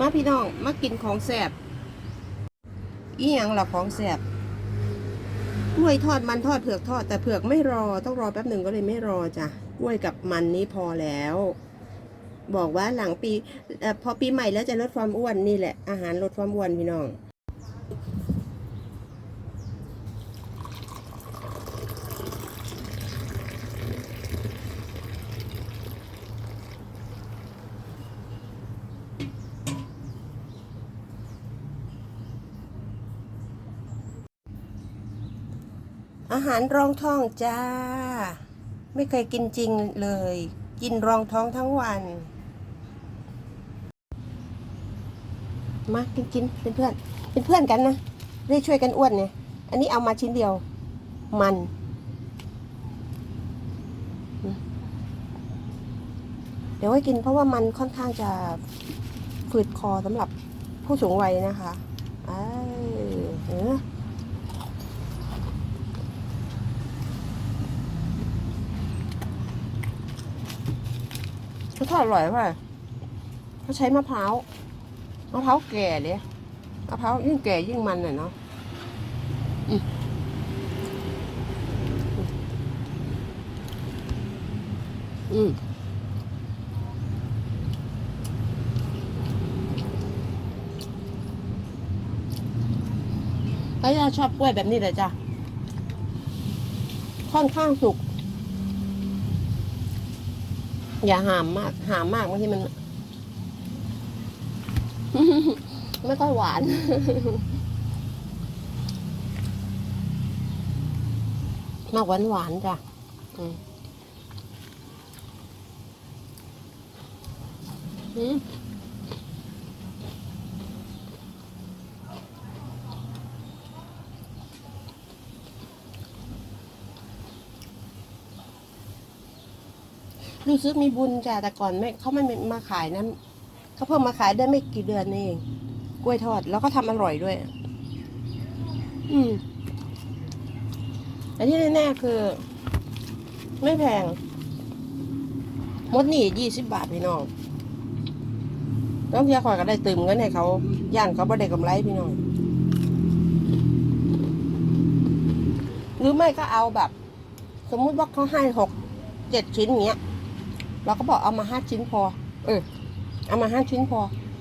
มาพี่น้อง มากินของแสบอีหยังล่ะของแสบกล้วยทอดมันทอดเผือกทอด แต่เผือกไม่รอต้องรอแป๊บหนึ่งก็เลยไม่รอจ้ะกล้วยกับมันนี้พอแล้ว บอกว่าหลังปีอพอปีใหม่แล้วจะลดความอ้วนนี่แหละอาหารลดความอ้วนพี่น้อง อาหารรองท้องจ้า ไม่เคยกินจริงเลย กินรองท้องทั้งวัน มากินกินเป็นเพื่อน เป็นเพื่อนกันนะได้ช่วยกันอ้วนเนี่ย อันนี้เอามาชิ้นเดียว มันเดี๋ยวไว้กินเพราะว่ามันค่อนข้างจะฝืดคอสำหรับผู้สูงวัยนะคะอ้าเออ เขาทอดอร่อยป่ะเขาใช้มะพร้าว มะพร้าวแก่เลยมะพร้าวยิ่งแก่ยิ่งมันอะเนาะอืมอืมป้ายาชอบกล้วยแบบนี้เลยจ้ะ ค่อนข้างสุก อย่าหามมาก หามมากบางทีมัน ไม่ค่อยหวานมากหวานหวานๆจ้ะอืม รู้สึกมีบุญจ้ะแต่ก่อนไม่เขาไม่มาขายนะเขาเพิ่งมาขายได้ไม่กี่เดือนเองกล้วยทอด แล้วก็ทำอร่อยด้วย อืมแต่ที่แน่ๆคือ ไม่แพงมดนี่ยี่สิบบาทพี่น้องต้องเทียคอยก็ได้ตื่มเงินให้เขาย่านเขาบ่ได้กำไรพี่น้อง หรือไม่ก็เอาแบบ สมมุติว่าเขาให้หกเจ็ดชิ้นเงี้ย เราก็บอกเอามาห้าชิ้นพอ เออ เอามาห้าชิ้นพอ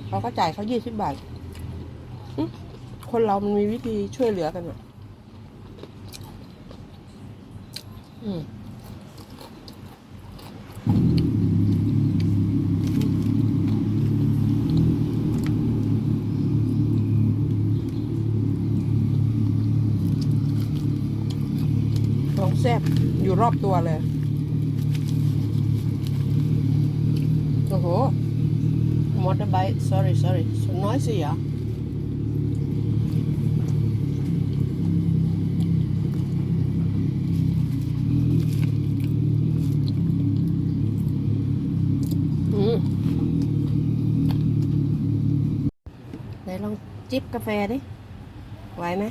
เราก็จ่ายเขายี่สิบบาทคนเรามันมีวิธีช่วยเหลือกันอะอืมของแซ่บอยู่รอบตัวเลย โอ้โห motorbike sorry sorry so noisy อะอืมไหนลองจิบกาแฟดิไหวไหม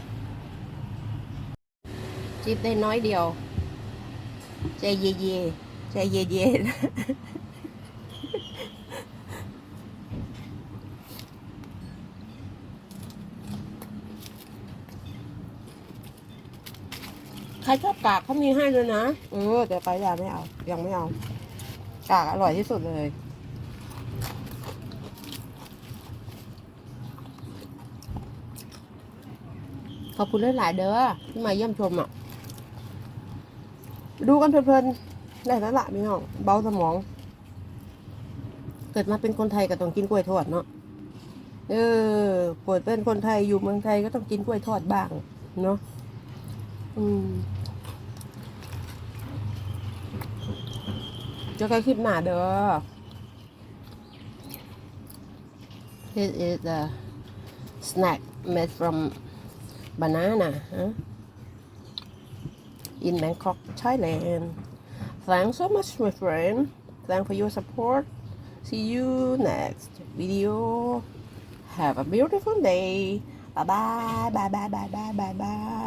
จิบได้น้อยเดียว ใจเย่เย่ๆใจเย่เย่ๆ ใครชอบกากเขามีให้เลยนะ เออแต่ไปยาไม่เอา ยังไม่เอา กากอร่อยที่สุดเลย ขอบคุณหลายๆเด้อที่มาเยี่ยมชมอะ ดูกันเพลินๆ ได้แล้วล่ะพี่น้อง เบาสมอง เกิดมาเป็นคนไทยก็ต้องกินกล้วยทอดเนาะ เออเกิดเป็นคนไทยอยู่เมืองไทยก็ต้องกินกล้วยทอดบ้าง เนาะ เจอกันคลิปหน้าเด้อ This is a snack made from banana huh? in Bangkok, Thailand. Thanks so much, my friend. Thanks for your support. See you next video. Have a beautiful day. Bye bye. Bye bye. Bye bye. Bye bye.